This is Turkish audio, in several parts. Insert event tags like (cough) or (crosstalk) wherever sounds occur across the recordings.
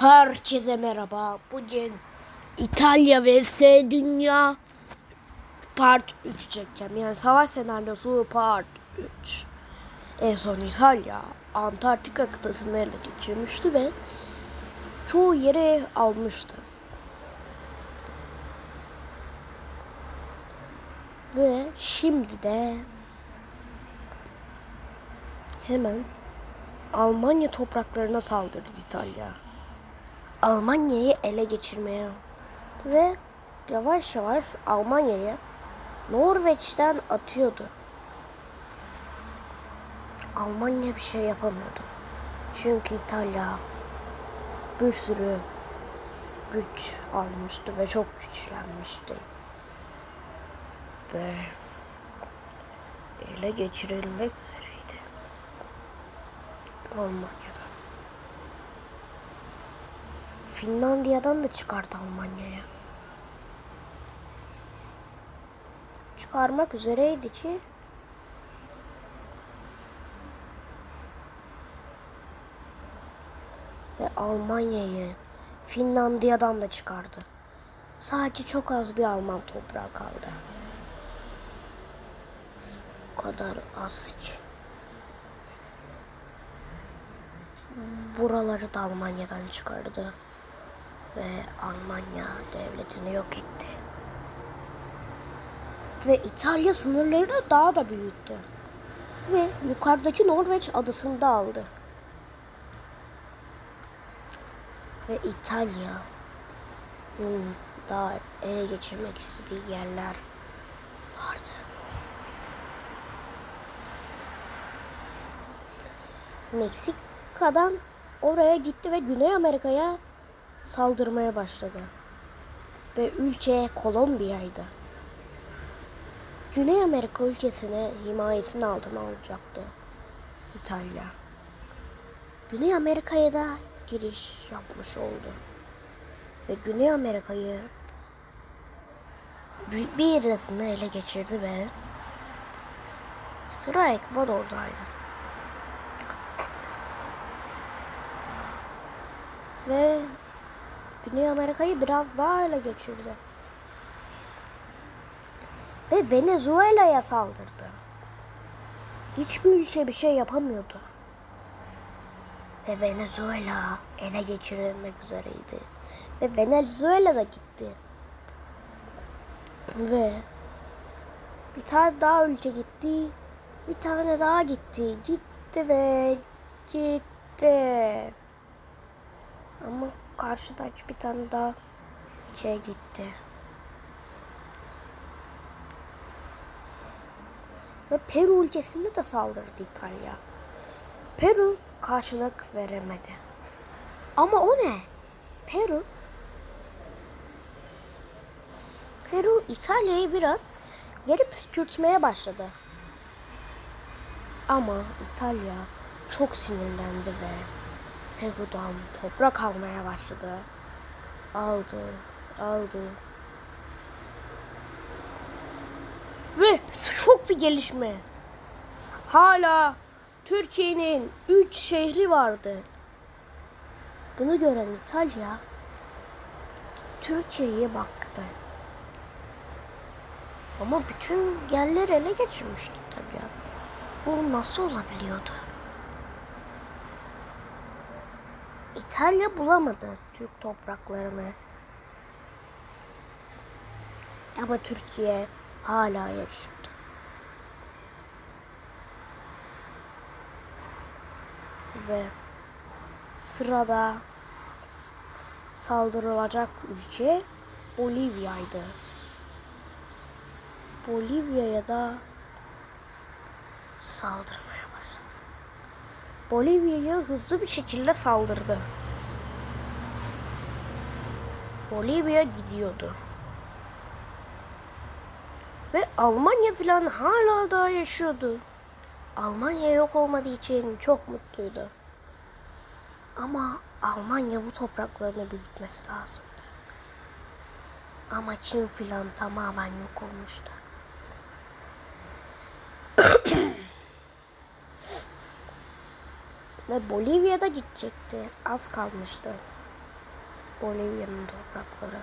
Herkese merhaba. Bugün İtalya vs Dünya Part 3 çekeceğim. Yani savaş senaryosu Part 3. En son İtalya Antarktika kıtasını ele geçirmişti ve çoğu yeri almıştı. Ve şimdi de hemen Almanya topraklarına saldırdı İtalya. Almanya'yı ele geçirmeye ve yavaş yavaş Almanya'yı Norveç'ten atıyordu. Almanya bir şey yapamıyordu. Çünkü İtalya bir sürü güç almıştı ve çok güçlenmişti. Ve ele geçirilmek üzereydi. Almanya'da. Finlandiya'dan da çıkardı Almanya'ya. Çıkarmak üzereydi ki ve Almanya'yı Finlandiya'dan da çıkardı. Sadece çok az bir Alman toprağı kaldı. O kadar az ki. Buraları da Almanya'dan çıkardı ve Almanya devletini yok etti. Ve İtalya sınırlarını daha da büyüttü. Ve yukarıdaki Norveç adasını da aldı. Ve İtalya'nın daha ele geçirmek istediği yerler vardı. Meksika'dan oraya gitti ve Güney Amerika'ya saldırmaya başladı. Ve ülke Kolombiya'ydı. Güney Amerika ülkesini himayesinin altına alacaktı İtalya. Güney Amerika'ya da giriş yapmış oldu. Ve Güney Amerika'yı büyük bir yarısını ele geçirdi ve sıra Ekvador'daydı. Ve Güney Amerika'yı biraz daha ele geçirdi. Ve Venezuela'ya saldırdı. Hiçbir ülke bir şey yapamıyordu. Ve Venezuela ele geçirilmek üzereydi. Ve Venezuela da gitti. Ve bir tane daha ülke gitti. Bir tane daha gitti. Gitti ve gitti. Ama karşıdaki bir tane daha şey gitti. Ve Peru ülkesinde de saldırdı İtalya. Peru karşılık veremedi. Ama o ne? Peru Peru İtalya'yı biraz geri püskürtmeye başladı. Ama İtalya çok sinirlendi ve Peru'dan toprak almaya başladı. Aldı, aldı. Ve çok bir gelişme. Hala Türkiye'nin 3 şehri vardı. Bunu gören İtalya Türkiye'ye baktı. Ama bütün yerleri ele geçirmişti İtalya. Bu nasıl olabiliyordu? İtalya bulamadı Türk topraklarını. Ama Türkiye hala yaşıyordu. Ve sırada saldırılacak ülke Bolivya'ydı. Bolivya'ya da saldırmaya başladı. Bolivya'ya hızlı bir şekilde saldırdı. Bolivya gidiyordu. Ve Almanya falan hala daha yaşıyordu. Almanya yok olmadığı için çok mutluydu. Ama Almanya bu topraklarını büyütmesi lazımdı. Ama Çin filan tamamen yok olmuştu. Ve Bolivya'da gidecekti. Az kalmıştı. Bolivya'nın toprakları.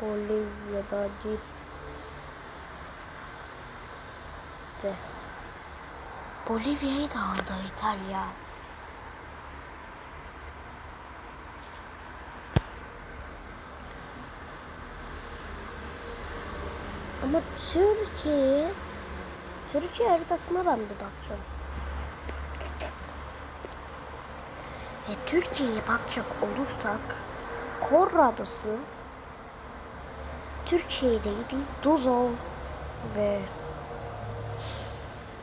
Bolivya'da gitti. Bolivya'yı da aldı İtalya. Ama Türkiye Türkiye haritasına ben bir bakacağım. E, Türkiye'ye bakacak olursak Kor Adası Türkiye'deydi. Duzol ve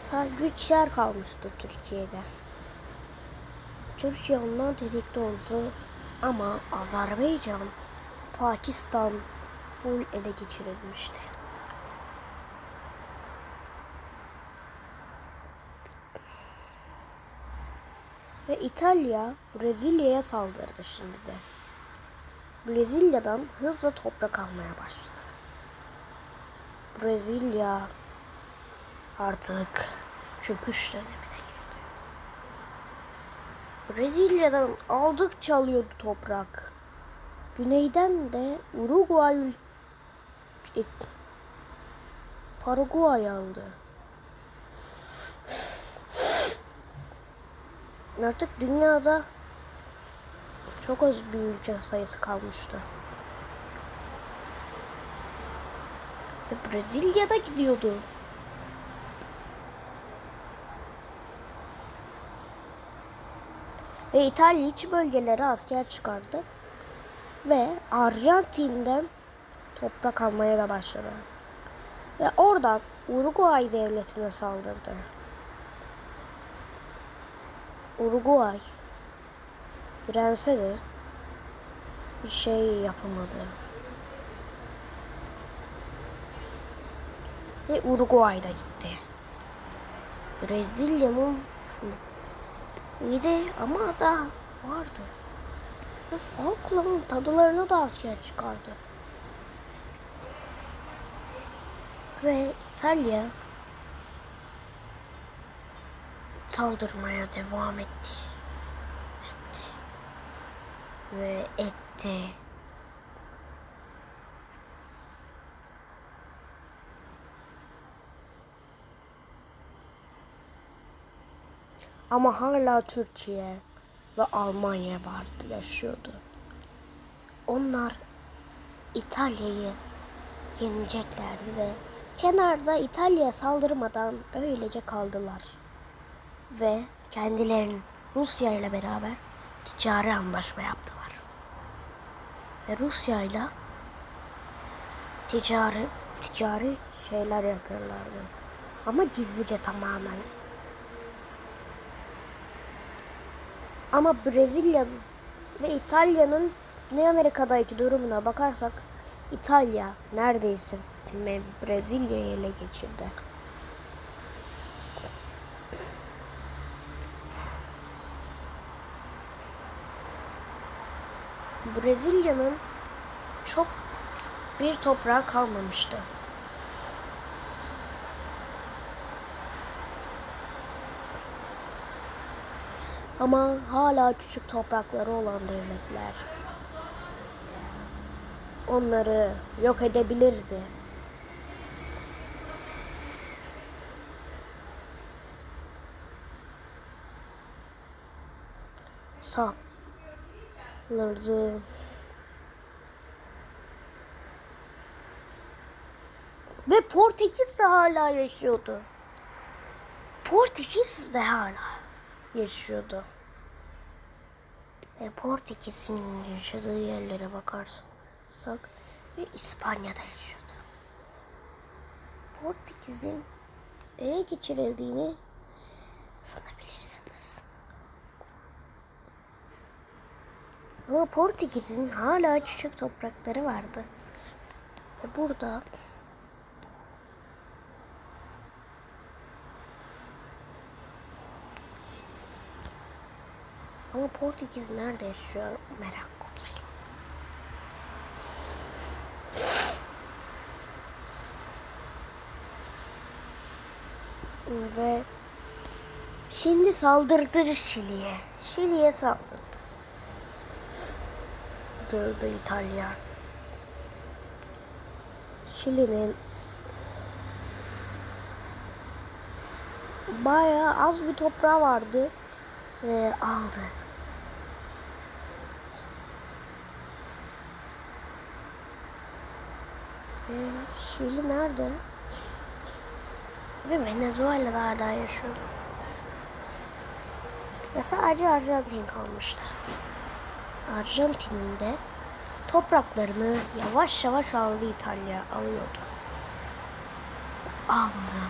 sadece üç yer kalmıştı Türkiye'de. Türkiye ondan tetikte oldu ama Azerbaycan, Pakistan full ele geçirilmişti. Ve İtalya Brezilya'ya saldırdı şimdi de. Brezilya'dan hızla toprak almaya başladı. Brezilya artık çöküş dönemine girdi. Brezilya'dan aldıkça alıyordu toprak. Güneyden de Uruguay e, Paraguay aldı. Artık dünyada çok az bir ülke sayısı kalmıştı. Ve Brezilya'da gidiyordu. Ve İtalya iç bölgelere asker çıkardı. Ve Arjantin'den toprak almaya da başladı. Ve oradan Uruguay devletine saldırdı. Uruguay dirense de bir şey yapamadı. Ve Uruguay'da gitti. Brezilya'nın sınıf. De ama da vardı. Ve Falkland tadılarına da asker çıkardı. Ve İtalya saldırmaya devam etti. Etti. Ve etti. Ama hala Türkiye ve Almanya vardı, yaşıyordu. Onlar İtalya'yı yeneceklerdi ve kenarda İtalya'ya saldırmadan öylece kaldılar. Ve kendilerinin Rusya ile beraber ticari anlaşma yaptılar. Ve Rusya ile ticari ticari şeyler yapıyorlardı. Ama gizlice tamamen. Ama Brezilya ve İtalya'nın Güney Amerika'daki durumuna bakarsak İtalya neredeyse Brezilya'yı ele geçirdi. Brezilya'nın çok bir toprağı kalmamıştı. Ama hala küçük toprakları olan devletler onları yok edebilirdi. Sağlardı. Ve Portekiz de hala yaşıyordu. Portekiz de hala yaşıyordu. Ve Portekiz'in yaşadığı yerlere bakarsak ve İspanya'da yaşıyordu. Portekiz'in ele geçirildiğini sanabilirsiniz. Ama Portekiz'in hala küçük toprakları vardı. Ve burada Ama Portekiz nerede yaşıyor merak. Ve Şimdi saldırdı Şili'ye. Şili'ye saldırdı. Durdu İtalya. Şili'nin bayağı az bir toprağı vardı ve aldı. Ee, Şili nerede? Ve Venezuela'da hala yaşıyordu. Ve sadece Arjantin kalmıştı. Arjantin'in de topraklarını yavaş yavaş aldı İtalya alıyordu. Aldı,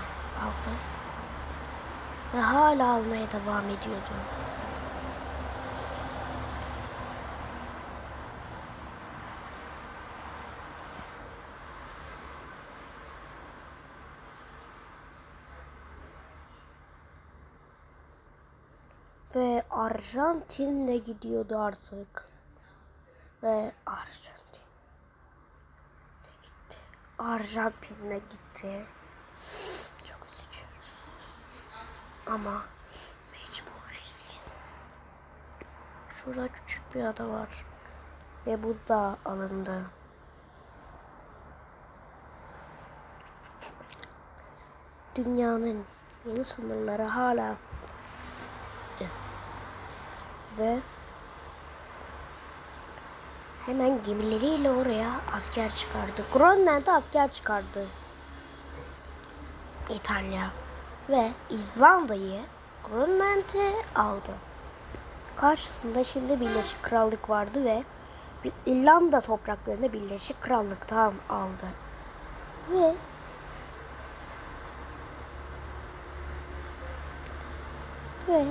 aldı. Ve hala almaya devam ediyordu. Ve Arjantin de gidiyordu artık. Ve Arjantin de gitti. Arjantin de gitti. Çok üzücü. Ama mecburi. Şurada küçük bir ada var. Ve bu da alındı. Dünyanın yeni sınırları hala ve hemen gemileriyle oraya asker çıkardı. Grönland'e asker çıkardı. İtalya ve İzlanda'yı Grönland'e aldı. Karşısında şimdi Birleşik Krallık vardı ve İrlanda topraklarını Birleşik Krallık'tan aldı. Ve ve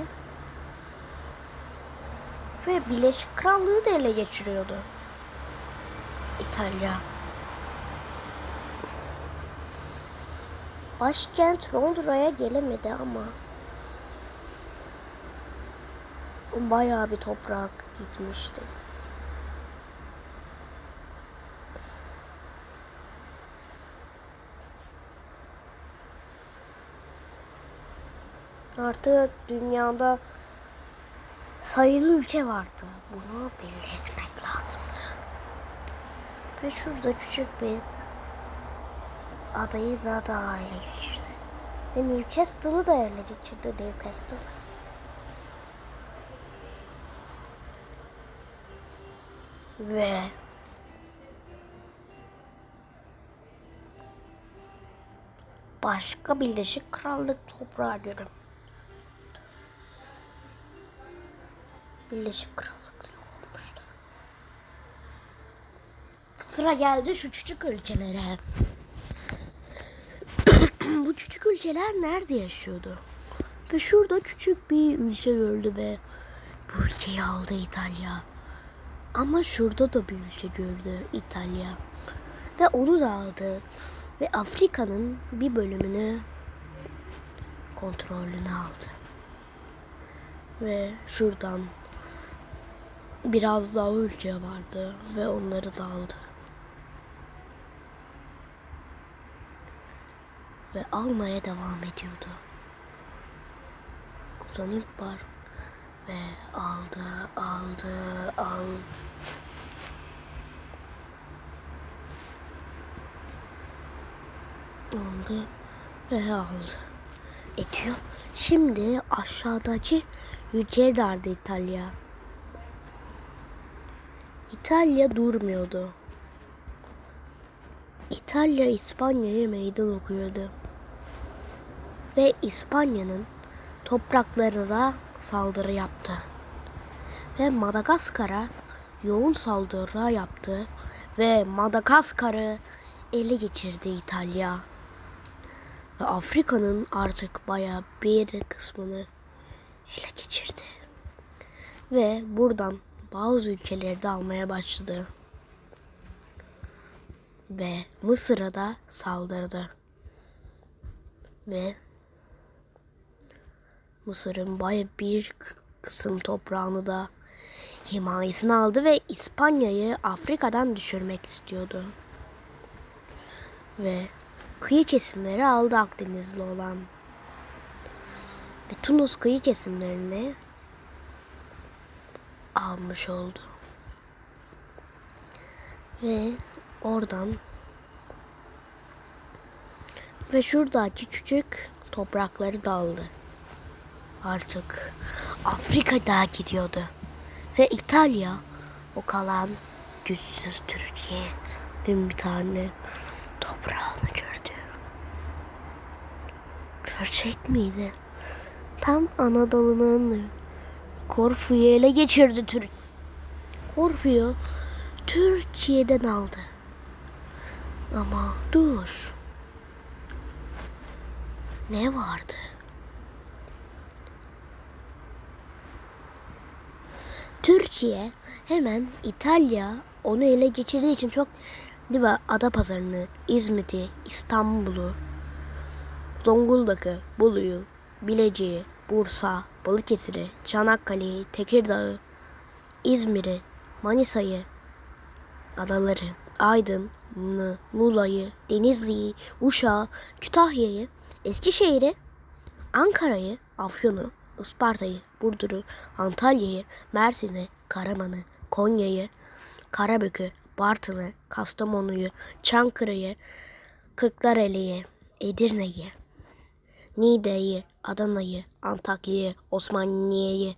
ve Birleşik Krallığı da ele geçiriyordu. İtalya. Başkent Londra'ya gelemedi ama bayağı bir toprak gitmişti. Artık dünyada sayılı ülke vardı. Bunu belli etmek lazımdı. Ve şurada küçük bir adayı zaten ele geçirdi. Ve Newcastle'ı da ele geçirdi Newcastle. Ve başka Birleşik Krallık toprağı görün. Birleşik Krallık yok olmuştu. Sıra geldi şu küçük ülkelere. (coughs) Bu küçük ülkeler nerede yaşıyordu? Ve şurada küçük bir ülke gördü ve bu ülkeyi aldı İtalya. Ama şurada da bir ülke gördü İtalya. Ve onu da aldı. Ve Afrika'nın bir bölümünü kontrolünü aldı. Ve şuradan biraz daha ülke vardı ve onları da aldı. Ve almaya devam ediyordu. Granit var ve aldı, aldı, al. Aldı ve aldı. Ediyor. Şimdi aşağıdaki ülkeye dardı İtalya. İtalya durmuyordu. İtalya İspanya'ya meydan okuyordu. Ve İspanya'nın topraklarına saldırı yaptı. Ve Madagaskar'a yoğun saldırı yaptı ve Madagaskar'ı ele geçirdi İtalya. Ve Afrika'nın artık baya bir kısmını ele geçirdi. Ve buradan bazı ülkeleri de almaya başladı. Ve Mısır'a da saldırdı. Ve Mısır'ın baya bir kısım toprağını da himayesine aldı ve İspanya'yı Afrika'dan düşürmek istiyordu. Ve kıyı kesimleri aldı Akdenizli olan. ve Tunus kıyı kesimlerini almış oldu. Ve oradan ve şuradaki küçük toprakları da aldı. Artık Afrika'da gidiyordu. Ve İtalya o kalan güçsüz Türkiye'nin bir tane toprağını gördü. Gerçek miydi? Tam Anadolu'nun Korfu'yu ele geçirdi Türk. Korfu'yu Türkiye'den aldı. Ama dur. Ne vardı? Türkiye hemen İtalya onu ele geçirdiği için çok değil mi? Adapazarı'nı, İzmit'i, İstanbul'u, Zonguldak'ı, Bolu'yu, Bilecik'i, Bursa, Balıkesir'i, Çanakkale'yi, Tekirdağ'ı, İzmir'i, Manisa'yı, adaları, Aydın'ı, Muğla'yı, Denizli'yi, Uşak'ı, Kütahya'yı, Eskişehir'i, Ankara'yı, Afyon'u, Isparta'yı, Burdur'u, Antalya'yı, Mersin'i, Karaman'ı, Konya'yı, Karabük'ü, Bartın'ı, Kastamonu'yu, Çankırı'yı, Kırklareli'yi, Edirne'yi, Niğde'yi, Adana'yı, Antakya'yı, Osmaniye'yi,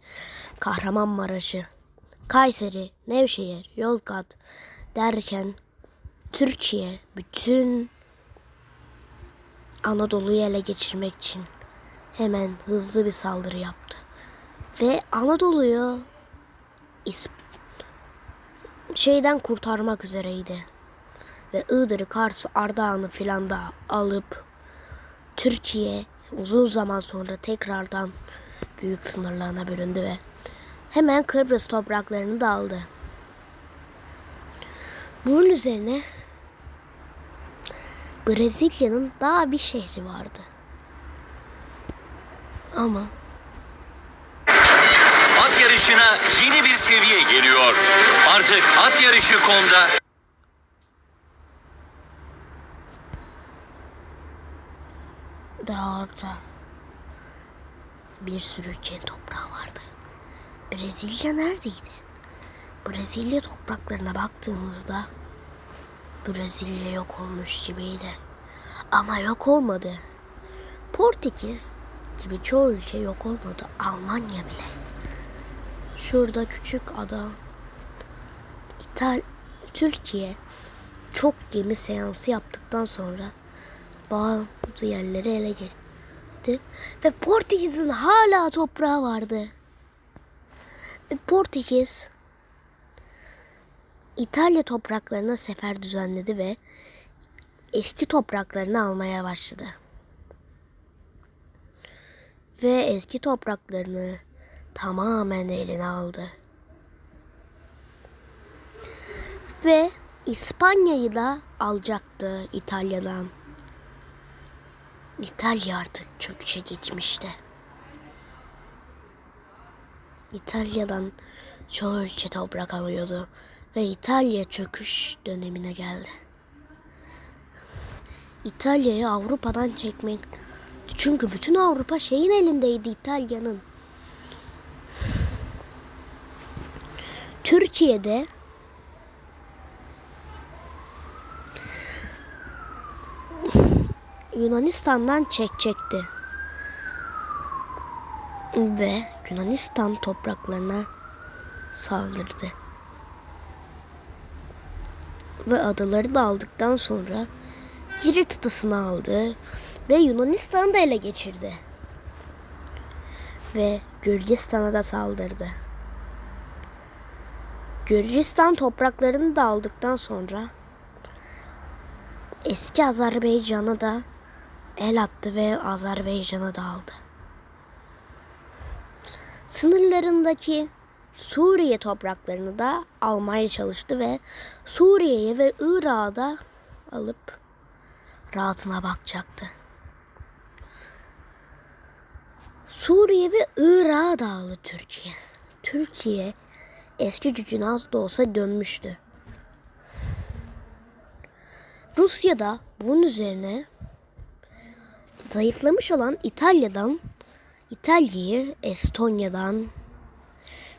Kahramanmaraş'ı, Kayseri, Nevşehir, Yozgat derken Türkiye bütün Anadolu'yu ele geçirmek için hemen hızlı bir saldırı yaptı. Ve Anadolu'yu şeyden kurtarmak üzereydi. Ve Iğdır'ı, Kars'ı, Ardahan'ı filan da alıp Türkiye uzun zaman sonra tekrardan büyük sınırlarına büründü ve hemen Kıbrıs topraklarını da aldı. Bunun üzerine Brezilya'nın daha bir şehri vardı. Ama At yarışına yeni bir seviye geliyor. Artık at yarışı komda daha orada bir sürü ülkenin toprağı vardı. Brezilya neredeydi? Brezilya topraklarına baktığımızda Brezilya yok olmuş gibiydi. Ama yok olmadı. Portekiz gibi çoğu ülke yok olmadı. Almanya bile. Şurada küçük ada. İtal Türkiye çok gemi seansı yaptıktan sonra bazı yerleri ele geçirdi. Ve Portekiz'in hala toprağı vardı. Ve Portekiz İtalya topraklarına sefer düzenledi ve eski topraklarını almaya başladı. Ve eski topraklarını tamamen eline aldı. Ve İspanya'yı da alacaktı İtalya'dan. İtalya artık çöküşe geçmişti. İtalya'dan çoğu ülke toprak alıyordu ve İtalya çöküş dönemine geldi. İtalya'yı Avrupa'dan çekmek çünkü bütün Avrupa şeyin elindeydi İtalya'nın. Türkiye'de Yunanistan'dan çekecekti. Ve Yunanistan topraklarına saldırdı. Ve adaları da aldıktan sonra Girit adasını aldı ve Yunanistan'ı da ele geçirdi. Ve Gürcistan'a da saldırdı. Gürcistan topraklarını da aldıktan sonra eski Azerbaycan'a da el attı ve Azerbaycan'a da aldı. Sınırlarındaki Suriye topraklarını da almaya çalıştı ve Suriye'ye ve Irak'a da alıp rahatına bakacaktı. Suriye ve Irak'a da aldı Türkiye. Türkiye eski gücüne az da olsa dönmüştü. Rusya da bunun üzerine zayıflamış olan İtalya'dan İtalya'yı Estonya'dan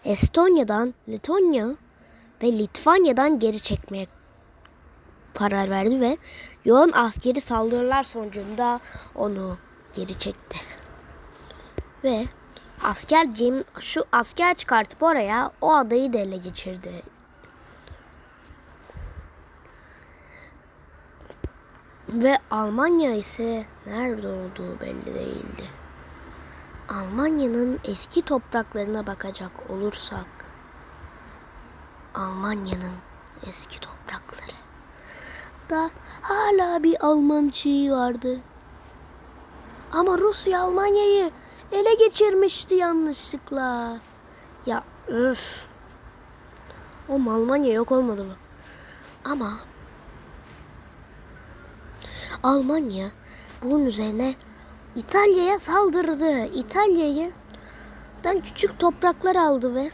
Estonya'dan Letonya ve Litvanya'dan geri çekmeye karar verdi ve yoğun askeri saldırılar sonucunda onu geri çekti. Ve asker Jim şu asker çıkartıp oraya o adayı da ele geçirdi. Ve Almanya ise nerede olduğu belli değildi. Almanya'nın eski topraklarına bakacak olursak Almanya'nın eski toprakları da hala bir Alman şeyi vardı. Ama Rusya Almanya'yı ele geçirmişti yanlışlıkla. Ya öf. O Almanya yok olmadı mı? Ama Almanya bunun üzerine İtalya'ya saldırdı. İtalya'yı küçük topraklar aldı ve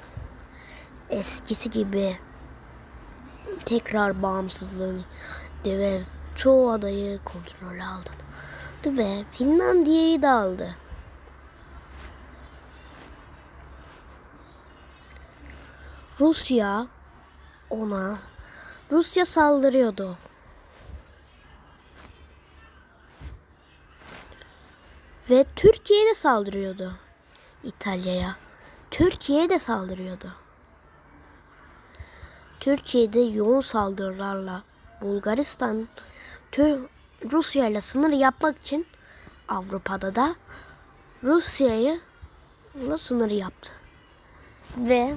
eskisi gibi tekrar bağımsızlığını ve çoğu adayı kontrol aldı. Ve Finlandiya'yı da aldı. Rusya ona Rusya saldırıyordu. Ve Türkiye de saldırıyordu İtalya'ya. Türkiye de saldırıyordu. Türkiye'de yoğun saldırılarla Bulgaristan Rusya ile sınır yapmak için Avrupa'da da Rusya'yı sınır yaptı. Ve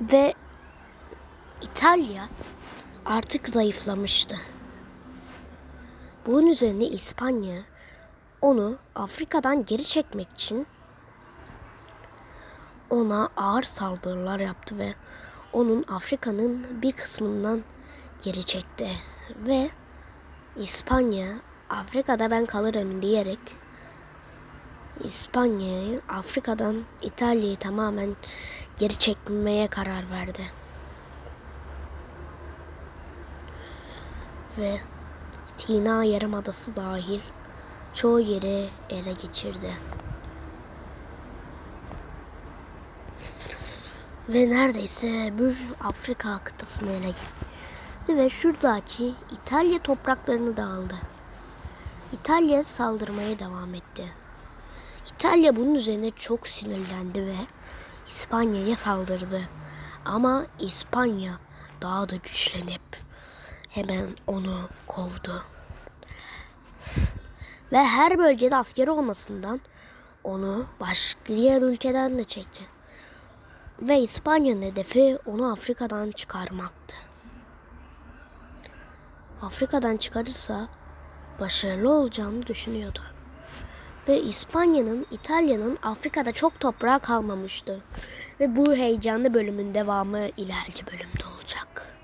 ve İtalya artık zayıflamıştı. Bunun üzerine İspanya onu Afrika'dan geri çekmek için ona ağır saldırılar yaptı ve onun Afrika'nın bir kısmından geri çekti. Ve İspanya Afrika'da ben kalırım diyerek İspanya'yı Afrika'dan İtalya'yı tamamen geri çekmeye karar verdi. Ve Sina Yarımadası dahil çoğu yeri ele geçirdi. Ve neredeyse bir Afrika kıtasını ele geçirdi ve şuradaki İtalya topraklarını da aldı. İtalya saldırmaya devam etti. İtalya bunun üzerine çok sinirlendi ve İspanya'ya saldırdı. Ama İspanya daha da güçlenip hemen onu kovdu. Ve her bölgede asker olmasından onu başka diğer ülkeden de çekti. Ve İspanya'nın hedefi onu Afrika'dan çıkarmaktı. Afrika'dan çıkarırsa başarılı olacağını düşünüyordu. Ve İspanya'nın, İtalya'nın Afrika'da çok toprağı kalmamıştı. Ve bu heyecanlı bölümün devamı ileriki bölümde olacak.